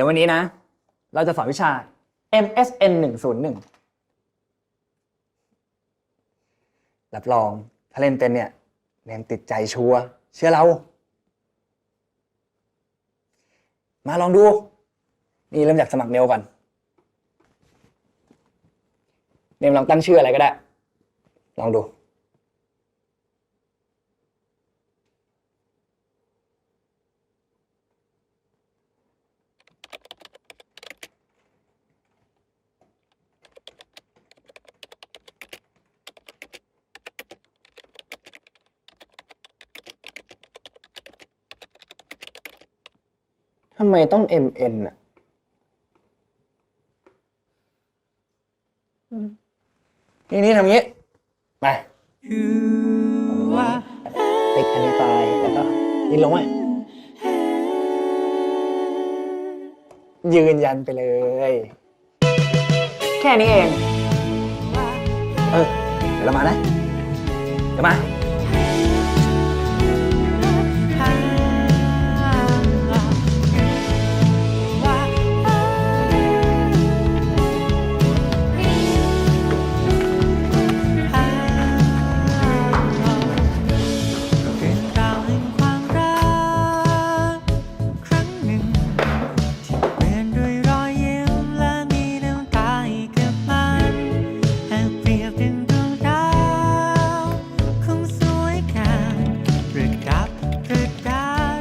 ดี๋ยววันนี้นะ เราจะสอนวิชา MSN 101รับรอง ถ้าเล่นเป็นเนี่ยเนมติดใจชัว เชื่อเรา มาลองดู นี่เริ่มจากสมัครเมลก่อน เนมลองตั้งชื่ออะไรก็ได้ ลองดู ทำไมต้อง MN อะนี่นี่ทำงี้ ไปติ๊กอันนี้ไปแล้วก็นี่ลงมายืนยันไปเลย แค่นี้เอง เออ เดี๋ยวเรามานะ เดี๋ยวมา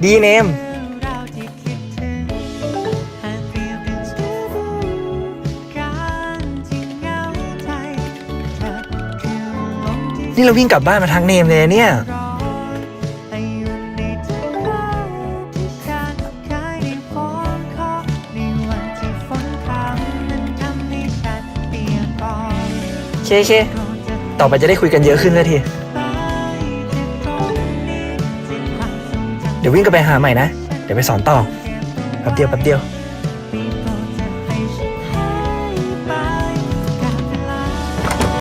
อลมที่นี่เราวิ่งกลับบ้านมาทางเนมเลยนะเนี่ยรอให้อยู่ในทุกครั้งที่ฉันเคยได้พบเขาในวันที่ฝนพรำนั้นทำให้ฉันเปียกปอนเคเคต่อไปจะได้คุยกันเยอะขึ้นแล้วที เดี๋ยววิ่งกลับไปหาใหม่นะ เดี๋ยวไปสอนต่อแป๊บเดียวแป๊บเดียว